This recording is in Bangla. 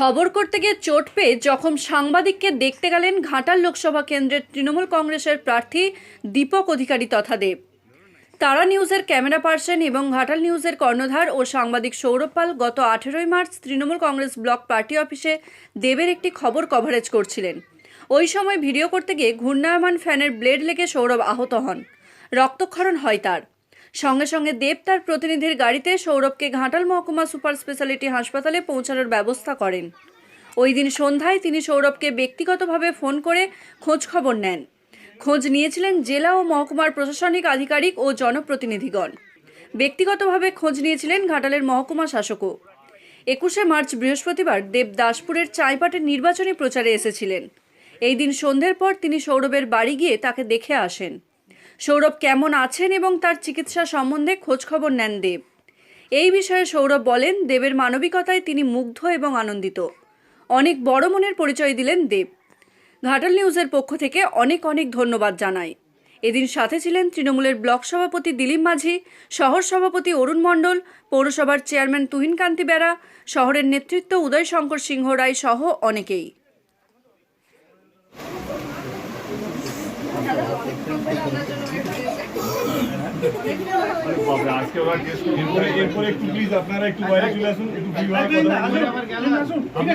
খবর করতে গিয়ে চোট পেয়ে জখম সাংবাদিককে দেখতে গেলেন ঘাটাল লোকসভা কেন্দ্রের তৃণমূল কংগ্রেসের প্রার্থী দীপক অধিকারী তথা দেব তারা নিউজের ক্যামেরা পার্সন এবং ঘাটাল নিউজের কর্ণধার ও সাংবাদিক সৌরভ পাল গত আঠেরোই March Trinamool Congress block party অফিসে দেবের একটি খবর কভারেজ করছিলেন। ওই সময় ভিডিও করতে গিয়ে ঘূর্ণায়মান ফ্যানের ব্লেড লেগে সৌরভ আহত হন। রক্তক্ষরণ হয় তার। সঙ্গে সঙ্গে দেব তার প্রতিনিধির গাড়িতে সৌরভকে ঘাটাল মহকুমা সুপার স্পেশালিটি হাসপাতালে পৌঁছানোর ব্যবস্থা করেন। ওই দিন সন্ধ্যায় তিনি সৌরভকে ব্যক্তিগতভাবে ফোন করে খোঁজ খবর নেন। খোঁজ নিয়েছিলেন জেলা ও মহকুমার প্রশাসনিক আধিকারিক ও জনপ্রতিনিধিগণ। ব্যক্তিগতভাবে খোঁজ নিয়েছিলেন ঘাটালের মহকুমা শাসকও। একুশে মার্চ বৃহস্পতিবার দেব দাসপুরের চাইপাটের নির্বাচনী প্রচারে এসেছিলেন। এই দিন সন্ধ্যের পর তিনি সৌরভের বাড়ি গিয়ে তাকে দেখে আসেন। সৌরভ কেমন আছেন এবং তার চিকিৎসা সম্বন্ধে খোঁজখবর নেন দেব। এই বিষয়ে সৌরভ বলেন, দেবের মানবিকতায় তিনি মুগ্ধ এবং আনন্দিত। অনেক বড় মনের পরিচয় দিলেন দেব। ঘাটাল নিউজের পক্ষ থেকে অনেক অনেক ধন্যবাদ জানাই। এদিন সাথে ছিলেন তৃণমূলের ব্লক সভাপতি দিলীপ মাঝি, শহর সভাপতি অরুণ মণ্ডল, পৌরসভার চেয়ারম্যান তুহিন কান্তি বেরা শহরের নেতৃত্ব উদয় শঙ্কর সিংহ রায় সহ অনেকেই। এরপরে এরপরে একটু প্লিজ আপনারা একটু বাইরে চলে আসুন একটু ফ্রি ভাবে কথা বলুন। আপনি